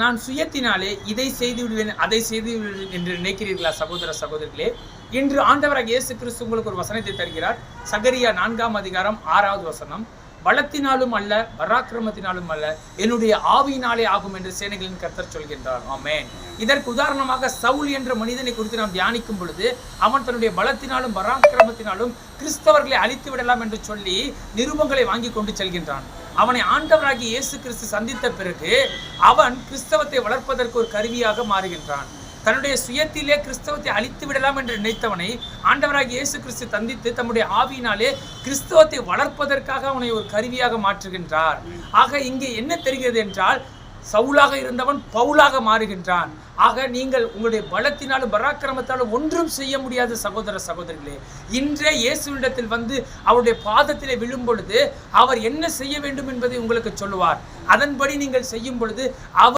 நான் சுயத்தினாலே இதை செய்து விடுவேன் அதை செய்து விடுவேன் என்று நினைக்கிறீர்களா சகோதர சகோதரிகளே? இன்று ஆண்டவராக இயேசு கிறிஸ்து உங்களுக்கு ஒரு வசனத்தை தருகிறார். சகரியா நான்காம் அதிகாரம் ஆறாவது வசனம். பலத்தினாலும் அல்ல பராக்கிரமத்தினாலும் அல்ல என்னுடைய ஆவியினாலே ஆகும் என்று சேனைகளின் கர்த்தர் சொல்கின்றார். ஆமேன். இதற்கு உதாரணமாக சவுல் என்ற மனிதனை குறித்து நாம் தியானிக்கும் பொழுது அவன் தன்னுடைய பலத்தினாலும் பராக்கிரமத்தினாலும் கிறிஸ்தவர்களை அழித்து விடலாம் என்று சொல்லி நிருபங்களை வாங்கி கொண்டு செல்கின்றான். அவனை ஆண்டவராகி இயேசு கிறிஸ்து சந்தித்த பிறகு அவன் கிறிஸ்தவத்தை வளர்ப்பதற்கு ஒரு கருவியாக மாறுகின்றான். தன்னுடைய சுயத்திலே கிறிஸ்தவத்தை அழித்து விடலாம் என்று நினைத்தவனை ஆண்டவராகி இயேசு கிறிஸ்து தந்தித்து தம்முடைய ஆவியினாலே கிறிஸ்தவத்தை வளர்ப்பதற்காக அவனை ஒரு கருவியாக மாற்றுகின்றார். ஆக இங்கே என்ன தெரிகிறது என்றால் சவுலாக இருந்தவன் பவுலாக மாறுகின்றான். ஆக நீங்கள் உங்களுடைய பலத்தினாலும் பராக்கிரமத்தாலும் ஒன்றும் செய்ய முடியாத சகோதர சகோதரிகளே. இன்றே இயேசுவிடத்தில் வந்து அவருடைய பாதத்திலே விழும் பொழுது அவர் என்ன செய்ய வேண்டும் என்பதை உங்களுக்கு சொல்லுவார். அதன்படி நீங்கள் செய்யும் பொழுது அவர்